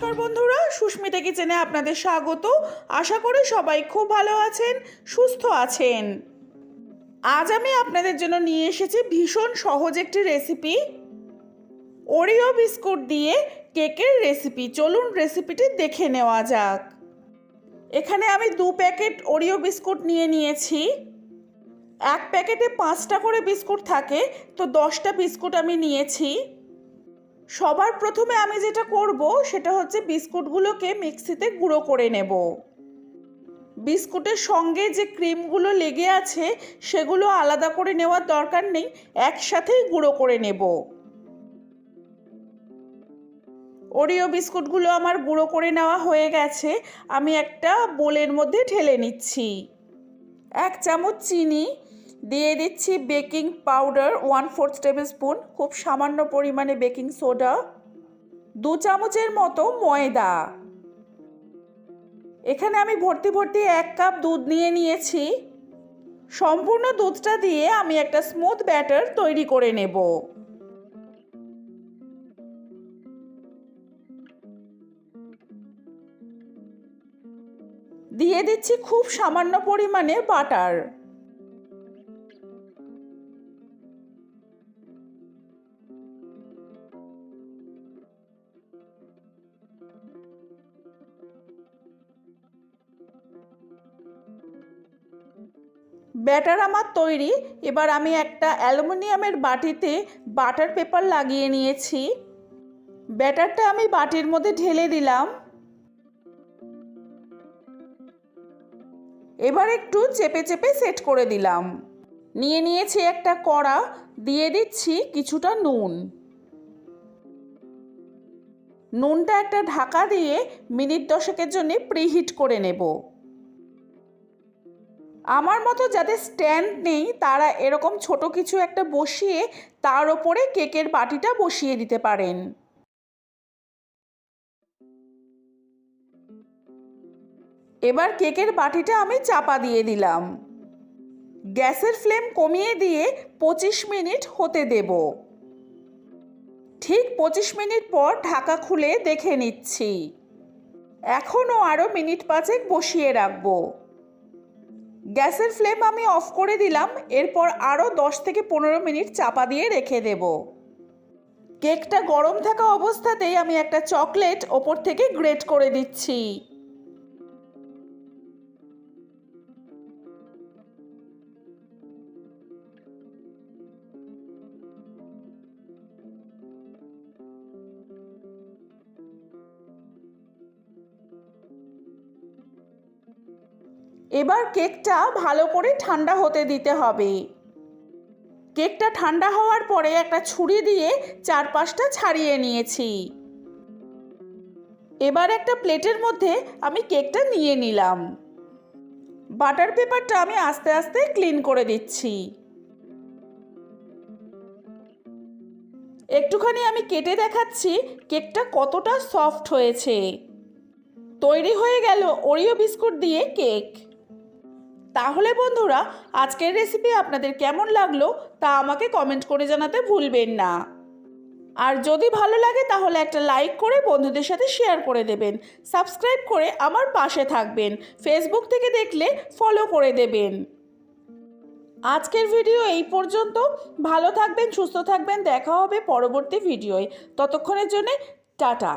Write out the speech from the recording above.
নমস্কার বন্ধুরা, সুস্মিতা কিচেনে আপনাদের স্বাগত। আশা করি সবাই খুব ভালো আছেন, সুস্থ আছেন। আজ আমি আপনাদের জন্য নিয়ে এসেছি ভীষণ সহজ একটি রেসিপি ওরিও বিস্কুট দিয়ে কেকের রেসিপি চলুন রেসিপিটি দেখে নেওয়া যাক। এখানে আমি দু প্যাকেট ওরিও বিস্কুট নিয়ে নিয়েছি। এক প্যাকেটে পাঁচটা করে বিস্কুট থাকে, তো দশটা বিস্কুট আমি নিয়েছি। সবার প্রথমে আমি যেটা করব সেটা হচ্ছে বিস্কুটগুলোকে মিক্সিতে গুঁড়ো করে নেব। বিস্কুটের সঙ্গে যে ক্রিমগুলো লেগে আছে সেগুলো আলাদা করে নেওয়ার দরকার নেই, একসাথেই গুঁড়ো করে নেব। ওরিও বিস্কুটগুলো আমার গুঁড়ো করে নেওয়া হয়ে গেছে, আমি একটা বোলের মধ্যে ঢেলে নিচ্ছি। এক চামচ চিনি দিয়ে দিচ্ছি baking powder one fourth tablespoon খুব সামান্য পরিমাণে বেকিং সোডা, দু চামচের মতো ময়দা। এখানে আমি ভর্তি ভর্তি এক কাপ দুধ নিয়ে নিয়েছি। সম্পূর্ণ দুধটা দিয়ে আমি একটা স্মুথ ব্যাটার তৈরি করে নেব। দিয়ে দিচ্ছি খুব সামান্য পরিমাণে বাটার ব্যাটার আমার তৈরি। এবার আমি একটা অ্যালুমিনিয়ামের বাটিতে বাটার পেপার লাগিয়ে নিয়েছি। ব্যাটারটা আমি বাটির মধ্যে ঢেলে দিলাম। এবার একটু চেপে চেপে সেট করে দিলাম। নিয়ে নিয়েছি একটা কড়া, দিয়ে দিচ্ছি কিছুটা নুন। নুনটা একটা ঢাকা দিয়ে মিনিট দশেকের জন্য প্রিহিট করে নেব। আমার মতো যাদের স্ট্যান্ড নেই, তারা এরকম ছোট কিছু একটা বসিয়ে তার ওপরে কেকের বাটিটা বসিয়ে দিতে পারেন। এবার কেকের বাটিটা আমি চাপা দিয়ে দিলাম। গ্যাসের ফ্লেম কমিয়ে দিয়ে পঁচিশ মিনিট হতে দেব। ঠিক পঁচিশ মিনিট পর ঢাকা খুলে দেখে নিচ্ছি। এখনও আরও মিনিট পাঁচেক বসিয়ে রাখব। গ্যাসের ফ্লেম আমি অফ করে দিলাম, এরপর আরও দশ থেকে পনেরো মিনিট চাপা দিয়ে রেখে দেব। কেকটা গরম থাকা অবস্থাতেই আমি একটা চকলেট ওপর থেকে গ্রেট করে দিচ্ছি। এবার কেকটা ভালো করে ঠান্ডা হতে দিতে হবে। কেকটা ঠান্ডা হওয়ার পরে একটা ছুরি দিয়ে চারপাশটা ছাড়িয়ে নিয়েছি। এবার একটা প্লেটের মধ্যে আমি কেকটা নিয়ে নিলাম। বাটার পেপারটা আমি আস্তে আস্তে ক্লিন করে দিচ্ছি। একটুখানি আমি কেটে দেখাচ্ছি কেকটা কতটা সফট হয়েছে। তৈরি হয়ে গেল ওরিও বিস্কুট দিয়ে কেক। তাহলে বন্ধুরা, আজকের রেসিপি আপনাদের কেমন লাগল তা আমাকে কমেন্ট করে জানাতে ভুলবেন না। আর যদি ভালো লাগে তাহলে একটা লাইক করে বন্ধুদের সাথে শেয়ার করে দেবেন। সাবস্ক্রাইব করে আমার পাশে থাকবেন। ফেসবুক থেকে দেখলে ফলো করে দেবেন। আজকের ভিডিও এই পর্যন্ত। ভালো থাকবেন, সুস্থ থাকবেন। দেখা হবে পরবর্তী ভিডিওয় ততক্ষণের জন্যে টাটা।